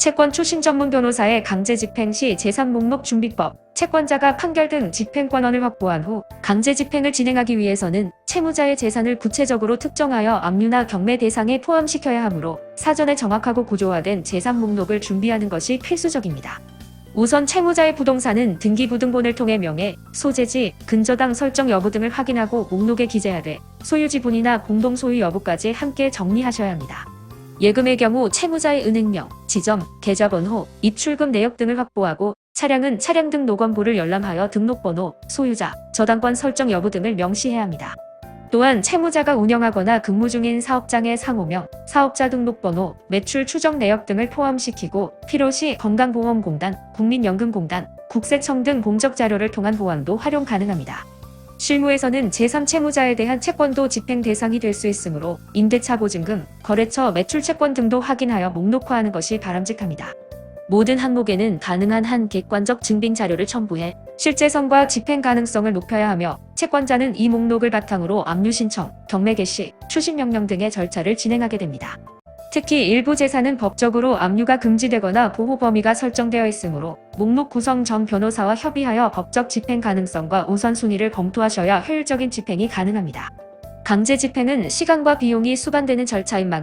채권 추신 전문 변호사의 강제 집행 시 재산 목록 준비법, 채권자가 판결 등 집행 권한을 확보한 후 강제 집행을 진행하기 위해서는 채무자의 재산을 구체적으로 특정하여 압류나 경매 대상에 포함시켜야 하므로 사전에 정확하고 구조화된 재산 목록을 준비하는 것이 필수적입니다. 우선 채무자의 부동산은 등기부등본을 통해 명예, 소재지, 근저당 설정 여부 등을 확인하고 목록에 기재하되 소유 지분이나 공동 소유 여부까지 함께 정리하셔야 합니다. 예금의 경우 채무자의 은행명, 지점, 계좌번호, 입출금 내역 등을 확보하고 차량은 차량 등록원부를 열람하여 등록번호, 소유자, 저당권 설정 여부 등을 명시해야 합니다. 또한 채무자가 운영하거나 근무 중인 사업장의 상호명, 사업자 등록번호, 매출 추정 내역 등을 포함시키고 필요시 건강보험공단, 국민연금공단, 국세청 등 공적 자료를 통한 보완도 활용 가능합니다. 실무에서는 제3채무자에 대한 채권도 집행 대상이 될 수 있으므로 임대차 보증금, 거래처 매출 채권 등도 확인하여 목록화하는 것이 바람직합니다. 모든 항목에는 가능한 한 객관적 증빙 자료를 첨부해 실제성과 집행 가능성을 높여야 하며 채권자는 이 목록을 바탕으로 압류 신청, 경매 개시, 추심 명령 등의 절차를 진행하게 됩니다. 특히 일부 재산은 법적으로 압류가 금지되거나 보호 범위가 설정되어 있으므로 목록 구성 전 변호사와 협의하여 법적 집행 가능성과 우선순위를 검토하셔야 효율적인 집행이 가능합니다. 강제 집행은 시간과 비용이 수반되는 절차인 만큼